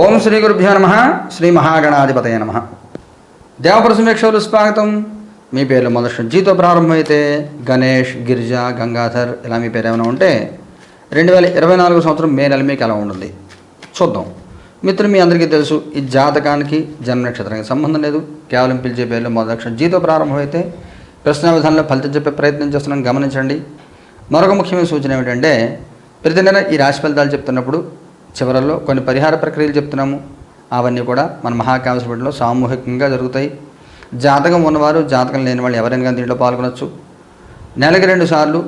ఓం శ్రీ గురుభ్యో నమ శ్రీ మహాగణాధిపతయ నమ. దేవపుర సమీక్షలు స్వాగతం. మీ పేర్లు మొదటి జీతో ప్రారంభమైతే గణేష్ గిరిజ గంగాధర్ ఇలా మీ పేరు ఏమైనా ఉంటే రెండు వేల ఇరవై నాలుగు సంవత్సరం మే నెల మీకు ఎలా ఉంటుంది? చూద్దాం. మిత్రులు మీ అందరికీ తెలుసు ఈ జాతకానికి జన్మ నక్షత్రానికి సంబంధం లేదు. కేవలం పిలిచే పేర్లు మొదటి జీతో ప్రారంభమైతే ప్రశ్న విధానంలో ఫలితం చెప్పే ప్రయత్నం చేస్తున్నాం గమనించండి. మరొక ముఖ్యమైన సూచన ఏమిటంటే ప్రతి నెల ఈ రాశి ఫలితాలు చెప్తున్నప్పుడు చివరలో కొన్ని పరిహార ప్రక్రియలు చెప్తున్నాము. అవన్నీ కూడా మన మహాకావ్యలో సామూహికంగా జరుగుతాయి. జాతకం ఉన్నవారు జాతకం లేని వాళ్ళు ఎవరైనా కానీ దీంట్లో పాల్గొనొచ్చు. నెలకి రెండు సార్లు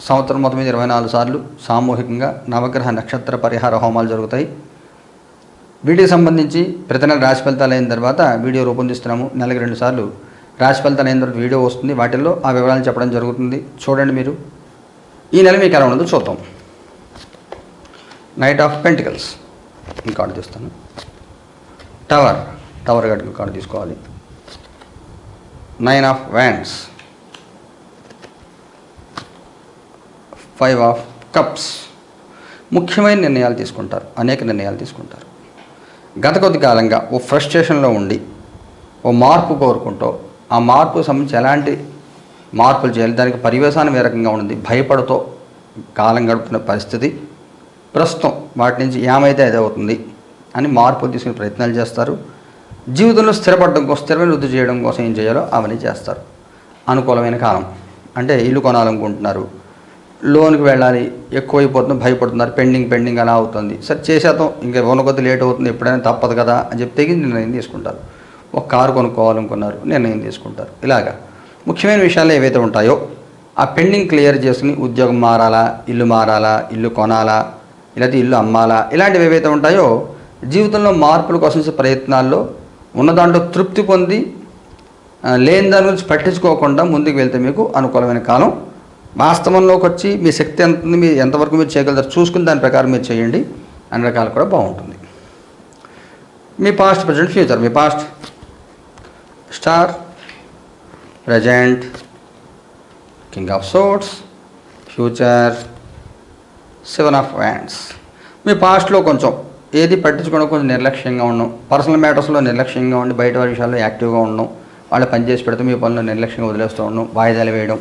సంవత్సరం మొత్తం మీద ఇరవై నాలుగు సార్లు సామూహికంగా నవగ్రహ నక్షత్ర పరిహార హోమాలు జరుగుతాయి. వీటికి సంబంధించి ప్రతి నెల రాశి ఫలితాలు అయిన తర్వాత వీడియో రూపొందిస్తున్నాము. నెలకి రెండు సార్లు రాశి ఫలితాలు అయిన తర్వాత వీడియో వస్తుంది. వాటిల్లో ఆ వివరాలు చెప్పడం జరుగుతుంది. చూడండి మీరు. ఈ నెల మీకు ఎలా ఉండదు చూద్దాం. నైట్ ఆఫ్ పెంటికల్స్ ఈ కార్డు తీస్తాను టవర్ టవర్ గడ్డ కార్డు తీసుకోవాలి. Nine of wands five of cups ముఖ్యమైన నిర్ణయాలు తీసుకుంటారు. అనేక నిర్ణయాలు తీసుకుంటారు. గత కొద్ది కాలంగా ఓ ఫ్రస్ట్రేషన్లో ఉండి ఓ మార్పు కోరుకుంటూ ఆ మార్పు సంబంధించి ఎలాంటి మార్పులు చేయాలి దానికి పరివేశానం ఏ రకంగా ఉంది భయపడుతూ కాలం గడుపుతున్న పరిస్థితి ప్రస్తుతం వాటి నుంచి ఏమైతే అదే అవుతుంది అని మార్పులు తీసుకునే ప్రయత్నాలు చేస్తారు. జీవితంలో స్థిరపడడం కోసం స్థిరమైన వృద్ధి చేయడం కోసం ఏం చేయాలో అవన్నీ చేస్తారు. అనుకూలమైన కాలం. అంటే ఇల్లు కొనాలనుకుంటున్నారు. లోన్కి వెళ్ళాలి ఎక్కువైపోతుంది భయపడుతున్నారు పెండింగ్ పెండింగ్ అలా అవుతుంది. సరే చేసేద్దాం ఇంకా ఉన్న కొద్ది లేట్ అవుతుంది ఎప్పుడైనా తప్పదు కదా అని చెప్పి తెగి నిర్ణయం తీసుకుంటారు. ఒక కారు కొనుక్కోవాలనుకున్నారు నిర్ణయం తీసుకుంటారు. ఇలాగా. ముఖ్యమైన విషయాలు ఏవైతే ఉంటాయో ఆ పెండింగ్ క్లియర్ చేసుకుని ఉద్యోగం మారాలా ఇల్లు మారాలా ఇల్లు కొనాలా లేకపోతే ఇల్లు అమ్మాలా? ఇలాంటివి ఏవైతే ఉంటాయో జీవితంలో మార్పుల కోసం ప్రయత్నాల్లో ఉన్న దాంట్లో తృప్తి పొంది లేని దాని గురించి పట్టించుకోకుండా ముందుకు వెళ్తే మీకు అనుకూలమైన కాలం. వాస్తవంలోకి వచ్చి మీ శక్తి ఎంత ఉంది మీ ఎంతవరకు మీరు చేయగలుగుతారు చూసుకుని దాని ప్రకారం మీరు చేయండి. అన్ని రకాలు కూడా బాగుంటుంది. మీ past present future me past star present king of swords future seven of wands మీ పాస్ట్లో కొంచెం ఏది పట్టించుకోవడం కొంచెం నిర్లక్ష్యంగా ఉన్నాం పర్సనల్ మ్యాటర్స్లో నిర్లక్ష్యంగా ఉండి బయట వారి విషయాల్లో యాక్టివ్గా ఉండడం వాళ్ళు పని చేసి పెడితే మీ పనులు నిర్లక్ష్యంగా వదిలేస్తూ ఉండడం వాయిదాలు వేయడం.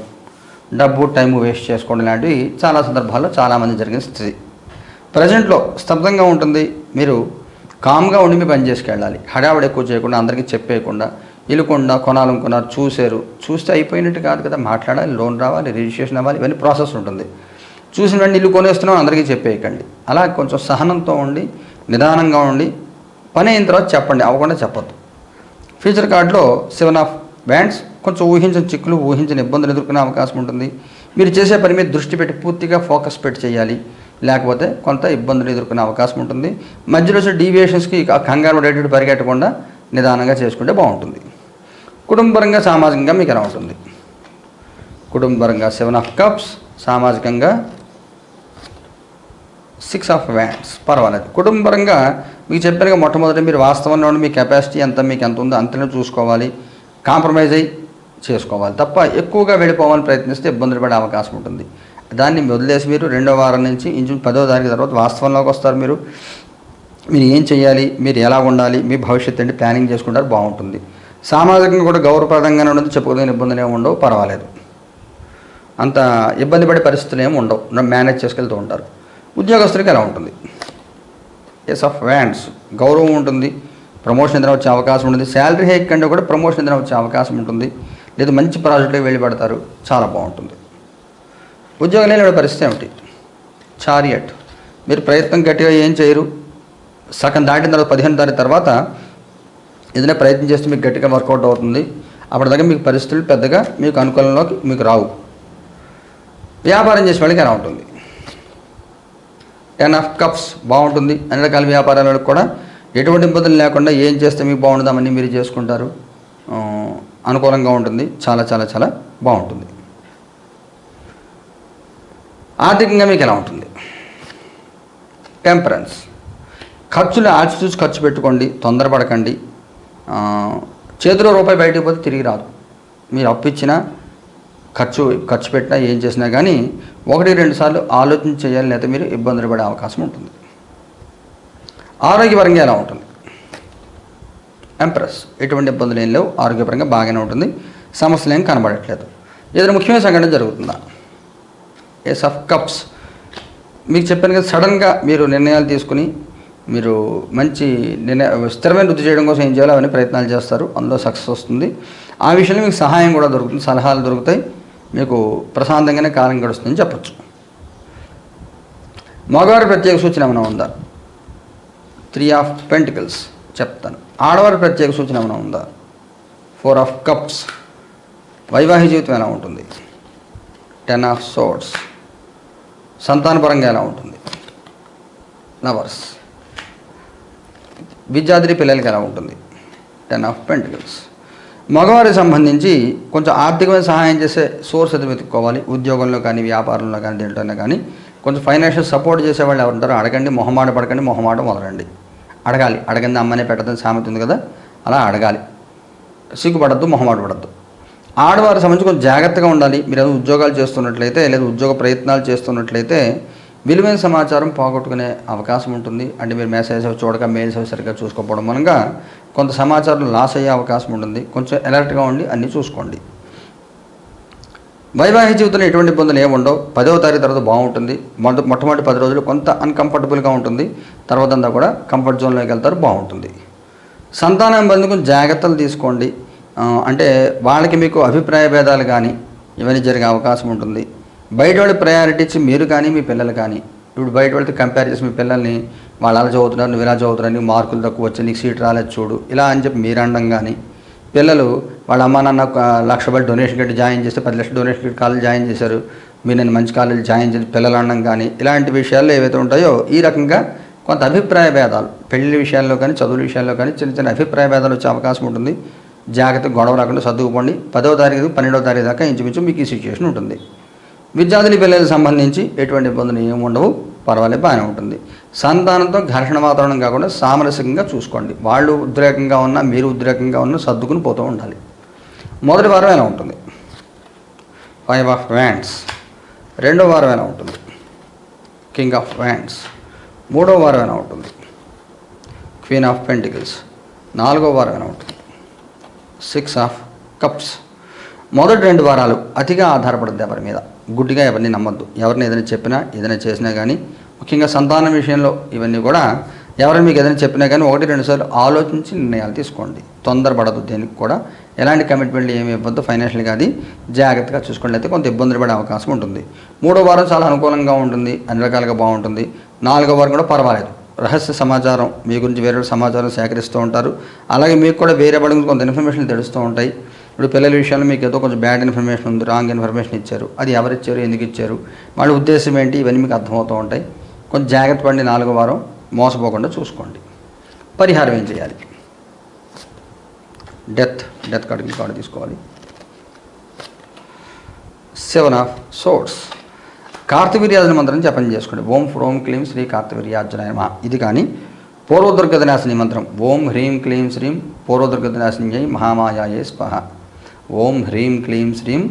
డబ్బు టైం వేస్ట్ చేసుకోవడం లాంటివి చాలా సందర్భాల్లో చాలామంది జరిగిన స్థితి. ప్రజెంట్లో స్తబ్దంగా ఉంటుంది. మీరు కామ్గా ఉండి మీ పని చేసుకెళ్ళాలి. హడావిడి ఎక్కువ చేయకుండా అందరికీ చెప్పేయకుండా ఇల్లుకుండా కొనాలనుకున్నారు చూశారు. చూస్తే అయిపోయినట్టు కాదు కదా. మాట్లాడాలి లోన్ రావాలి రిజిస్ట్రేషన్ అవ్వాలి ఇవన్నీ ప్రాసెస్ ఉంటుంది. చూసిన వెంటనే ఇల్లు కొనేస్తున్నాం అందరికీ చెప్పేయకండి. అలా కొంచెం సహనంతో ఉండి నిదానంగా ఉండి పని అయిన తర్వాత చెప్పండి అవ్వకుండా చెప్పద్దు. ఫ్యూచర్ కార్డులో సెవెన్ ఆఫ్ బ్యాండ్స్ కొంచెం ఊహించిన చిక్కులు ఊహించిన ఇబ్బందులు ఎదుర్కొనే అవకాశం ఉంటుంది. మీరు చేసే పని మీద దృష్టి పెట్టి పూర్తిగా ఫోకస్ పెట్టి చేయాలి. లేకపోతే కొంత ఇబ్బందులు ఎదుర్కొనే అవకాశం ఉంటుంది. మధ్యలో వచ్చే డీవియేషన్స్కి కంగారు పడేటట్టు పరిగెట్టకుండా నిదానంగా చేసుకుంటే బాగుంటుంది. కుటుంబపరంగా సామాజికంగా మీకు ఎలా ఉంటుంది? కుటుంబపరంగా సెవెన్ ఆఫ్ కప్స్ సామాజికంగా సిక్స్ ఆఫ్ వ్యాండ్స్ పర్వాలేదు. కుటుంబపరంగా మీకు చెప్పినగా మొట్టమొదటి మీరు వాస్తవంలో మీ కెపాసిటీ ఎంత మీకు ఎంత ఉందో అంతనే చూసుకోవాలి. కాంప్రమైజ్ అయ్యి చేసుకోవాలి. తప్ప ఎక్కువగా వెళ్ళిపోవాలని ప్రయత్నిస్తే ఇబ్బందులు పడే అవకాశం ఉంటుంది. దాన్ని వదిలేసి మీరు రెండో వారం నుంచి ఇంచు పదో తారీఖు తర్వాత వాస్తవంలోకి వస్తారు మీరు. మీరు ఏం చేయాలి మీరు ఎలా ఉండాలి? మీ భవిష్యత్తు ఏంటి? ప్లానింగ్ చేసుకుంటారు బాగుంటుంది. సామాజికంగా కూడా గౌరవప్రదంగానే ఉండదు చెప్పుకోదగిన ఇబ్బందులు ఏమి ఉండవు పర్వాలేదు. అంత ఇబ్బంది పడే పరిస్థితులు ఏమి ఉండవు. మేనేజ్ చేసుకెళ్తూ ఉంటారు. ఉద్యోగస్తులకి ఎలా ఉంటుంది? ఎస్ ఆఫ్ వ్యాండ్స్ గౌరవం ఉంటుంది ప్రమోషన్ ఏదైనా వచ్చే అవకాశం ఉంటుంది. శాలరీ హైక్ కంటే కూడా ప్రమోషన్ ఏదైనా వచ్చే అవకాశం ఉంటుంది. లేదా మంచి ప్రాజెక్టులకు వెళ్ళి పడతారు చాలా బాగుంటుంది. ఉద్యోగం లేని పరిస్థితి ఏమిటి? చారియట్ మీరు ప్రయత్నం గట్టిగా ఏం చేయరు. సగం దాటిన తర్వాత పదిహేను తారీఖు తర్వాత ఏదైనా ప్రయత్నం చేస్తే మీకు గట్టిగా వర్కౌట్ అవుతుంది. అప్పటిదాకా మీకు పరిస్థితులు పెద్దగా మీకు అనుకూలంలోకి మీకు రావు. వ్యాపారం చేసే వాళ్ళకి ఎలా ఉంటుంది? టెన్ ఆఫ్ కప్స్ బాగుంటుంది. అన్ని రకాల వ్యాపారాలకు కూడా ఎటువంటి ఇబ్బందులు లేకుండా ఏం చేస్తే మీకు బాగుంటుందామని మీరు చేసుకుంటారు. అనుకూలంగా ఉంటుంది. చాలా చాలా చాలా బాగుంటుంది. ఆర్థికంగా మీకు ఎలా ఉంటుంది? టెంపరెన్స్ ఖర్చులు ఆచి చూసి ఖర్చు పెట్టుకోండి. తొందరపడకండి. చేతిలో రూపాయి బయటకు పోతే తిరిగి రాదు. మీరు అప్పు ఇచ్చినా ఖర్చు ఖర్చు పెట్టినా ఏం చేసినా కానీ ఒకటి రెండు సార్లు ఆలోచన చేయాలి లేదా మీరు ఇబ్బందులు పడే అవకాశం ఉంటుంది. ఆరోగ్యపరంగా ఎలా ఉంటుంది? ఎంప్రెస్ ఎటువంటి ఇబ్బందులు ఏం లేవు. ఆరోగ్యపరంగా బాగానే ఉంటుంది. సమస్యలు ఏం కనబడట్లేదు. ఏదైనా ముఖ్యమైన సంఘటన జరుగుతుందా? ఏ ఆఫ్ కప్స్ మీకు చెప్పాను కదా సడన్గా మీరు నిర్ణయాలు తీసుకుని మీరు మంచి నిర్ణయ స్థిరమైన వృద్ధి చేయడం కోసం ఏం చేయాలో అవన్నీ ప్రయత్నాలు చేస్తారు. అందులో సక్సెస్ వస్తుంది. ఆ విషయంలో మీకు సహాయం కూడా దొరుకుతుంది. సలహాలు దొరుకుతాయి. మీకు ప్రశాంతంగానే కాలం గడుస్తుందని చెప్పొచ్చు. మగవారి ప్రత్యేక సూచన ఏమైనా ఉందా? త్రీ ఆఫ్ పెంటికల్స్ చెప్తాను. ఆడవారి ప్రత్యేక సూచన ఏమైనా ఉందా? ఫోర్ ఆఫ్ కప్స్ వైవాహిక జీవితం ఎలా ఉంటుంది? టెన్ ఆఫ్ సోర్ట్స్ సంతానపరంగా ఎలా ఉంటుంది? లవర్స్ విద్యాద్రి పిల్లలకి ఎలా ఉంటుంది? టెన్ ఆఫ్ పెంటికల్స్ మగవారికి సంబంధించి కొంచెం ఆర్థికమైన సహాయం చేసే సోర్స్ అయితే వెతుక్కోవాలి. ఉద్యోగంలో కానీ వ్యాపారంలో కానీ దేంట్లోనే కానీ కొంచెం ఫైనాన్షియల్ సపోర్ట్ చేసేవాళ్ళు ఎవరు ఉంటారో అడగండి. మొహమాట పడకండి. మొహమాట మొదలండి అడగాలి. అడగంది అమ్మనే పెట్టదని సామెత ఉంది కదా అలా అడగాలి. సిగ్గుపడద్దు మొహమాట పడద్దు. ఆడవారి సంబంధించి కొంచెం జాగ్రత్తగా ఉండాలి. మీరు ఏదో ఉద్యోగాలు చేస్తున్నట్లయితే లేదా ఉద్యోగ ప్రయత్నాలు చేస్తున్నట్లయితే విలువైన సమాచారం పోగొట్టుకునే అవకాశం ఉంటుంది. అంటే మీరు మెసేజ్ అవి చూడక మెయిల్స్ అవి సరిగ్గా చూసుకోకపోవడం మూలంగా కొంత సమాచారం లాస్ అయ్యే అవకాశం ఉంటుంది. కొంచెం అలర్ట్గా ఉండి అన్నీ చూసుకోండి. వైవాహిక జీవితంలో ఎటువంటి ఇబ్బందులు ఏమి ఉండవు. పదవ తారీఖు తర్వాత బాగుంటుంది. మొదట మొట్టమొదటి పది రోజులు కొంత అన్కంఫర్టబుల్గా ఉంటుంది. తర్వాత అంతా కూడా కంఫర్ట్ జోన్లోకి వెళ్తారు బాగుంటుంది. సంతానం బంధుకు జాగ్రత్తలు తీసుకోండి. అంటే వాళ్ళకి మీకు అభిప్రాయ భేదాలు కానీ ఇవన్నీ జరిగే అవకాశం ఉంటుంది. బయట వాళ్ళు ప్రయారిటీ ఇచ్చి మీరు కానీ మీ పిల్లలు కానీ. ఇప్పుడు బయట వాళ్ళతో కంపేర్ చేసి మీ పిల్లల్ని వాళ్ళు అలా చదువుతున్నారు నువ్వు ఇలా చదువుతున్నారు నీకు మార్కులు తక్కువ వచ్చి నీకు సీట్ రాలేదు చూడు. ఇలా అని చెప్పి మీరు అనడం కానీ పిల్లలు వాళ్ళ అమ్మ నాన్న ఒక లక్ష రూపాయలు డొనేషన్ కట్టి జాయిన్ చేస్తే పది లక్షలు డొనేషన్ కట్టి కాలేజ్ జాయిన్ చేశారు. మీరు నేను మంచి కాలేజ్ జాయిన్ చేసి పిల్లలు అనడం కానీ ఇలాంటి విషయాల్లో ఏవైతే ఉంటాయో ఈ రకంగా కొంత అభిప్రాయ భేదాలు. పెళ్ళి విషయాల్లో కానీ చదువుల విషయాల్లో కానీ చిన్న చిన్న అభిప్రాయ భేదాలు వచ్చే అవకాశం ఉంటుంది. జాగ్రత్త గొడవ రాకుండా చదువుకోండి పదవ తారీఖు పన్నెండవ తారీఖు దాకా ఇంచుమించు మీకు ఈ సిచ్యువేషన్ ఉంటుంది. విద్యార్థుల పిల్లలకు సంబంధించి ఎటువంటి ఇబ్బందులు ఏమి ఉండవు. పర్వాలేదు బాగానే ఉంటుంది. సంతానంతో ఘర్షణ వాతావరణం కాకుండా సామరస్యంగా చూసుకోండి. వాళ్ళు ఉద్రేకంగా ఉన్నా మీరు ఉద్రేకంగా ఉన్నా సర్దుకుని పోతూ ఉండాలి. మొదటి వారం ఎలా ఉంటుంది? ఫైవ్ ఆఫ్ వ్యాండ్స్ రెండో వారం ఎలా ఉంటుంది? కింగ్ ఆఫ్ వ్యాండ్స్ మూడో వారం ఎలా ఉంటుంది? క్వీన్ ఆఫ్ పెంటికల్స్ నాలుగో వారం ఎలా ఉంటుంది? సిక్స్ ఆఫ్ కప్స్ మొదటి రెండు వారాలు అతిగా ఆధారపడుద్ది ఎవరి మీద. గుడ్డిగా ఎవరిని నమ్మొద్దు. ఎవరిని ఏదైనా చెప్పినా ఏదైనా చేసినా కానీ ముఖ్యంగా సంతానం విషయంలో ఇవన్నీ కూడా ఎవరైనా మీకు ఏదైనా చెప్పినా కానీ ఒకటి రెండు సార్లు ఆలోచించి నిర్ణయాలు తీసుకోండి. తొందరపడదు దేనికి కూడా. ఎలాంటి కమిట్మెంట్లు ఏమి ఇవ్వద్దు ఫైనాన్షియల్గా అది జాగ్రత్తగా చూసుకోండి. అయితే కొంత ఇబ్బందులు పడే అవకాశం ఉంటుంది. మూడో వారం చాలా అనుకూలంగా ఉంటుంది. అన్ని రకాలుగా బాగుంటుంది. నాలుగో వారం కూడా పర్వాలేదు. రహస్య సమాచారం మీ గురించి వేరే సమాచారం సేకరిస్తూ ఉంటారు. అలాగే మీకు కూడా వేరే వాళ్ళ గురించి కొంత ఇన్ఫర్మేషన్ తెలుస్తూ ఉంటాయి. ఇప్పుడు పిల్లల విషయంలో మీకు ఏదో కొంచెం బ్యాడ్ ఇన్ఫర్మేషన్ ఉంది రాంగ్ ఇన్ఫర్మేషన్ ఇచ్చారు. అది ఎవరు ఇచ్చారు ఎందుకు ఇచ్చారు? వాళ్ళ ఉద్దేశం ఏంటి? ఇవన్నీ మీకు అర్థమవుతూ ఉంటాయి. కొంచెం జాగ్రత్త పడి నాలుగో వారం మోసపోకుండా చూసుకోండి. పరిహారం ఏం చేయాలి? డెత్ డెత్ కార్డు కార్డు తీసుకోవాలి. సెవెన్ ఆఫ్ సోర్స్ కార్తవీర్యాజన మంత్రం జపం చేసుకోండి. ఓం ఫ్రోం క్లీం శ్రీ కార్తవీర్యాజన ఇది కానీ పూర్వదుర్గదనాశిని మంత్రం. ఓం హ్రీం క్లీం శ్రీం పూర్వదుర్గదనాశిని మహామాయాయే స్పహ ఓం హ్రీం క్లీం శ్రీం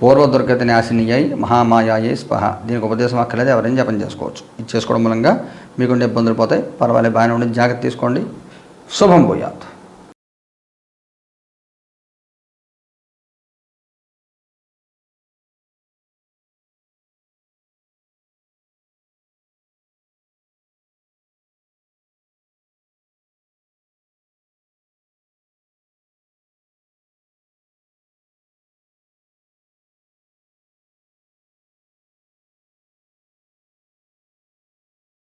పూర్వదుర్గదనాశినియై మహామాయాయే స్పహ. దీనికి ఉపదేశం అక్కర్లేదు ఎవరైనా జపం చేసుకోవచ్చు. ఇది చేసుకోవడం మూలంగా మీకుండే ఇబ్బందులు పోతాయి. పర్వాలేదు బాగానే ఉండి జాగ్రత్త తీసుకోండి. శుభం పోయాత్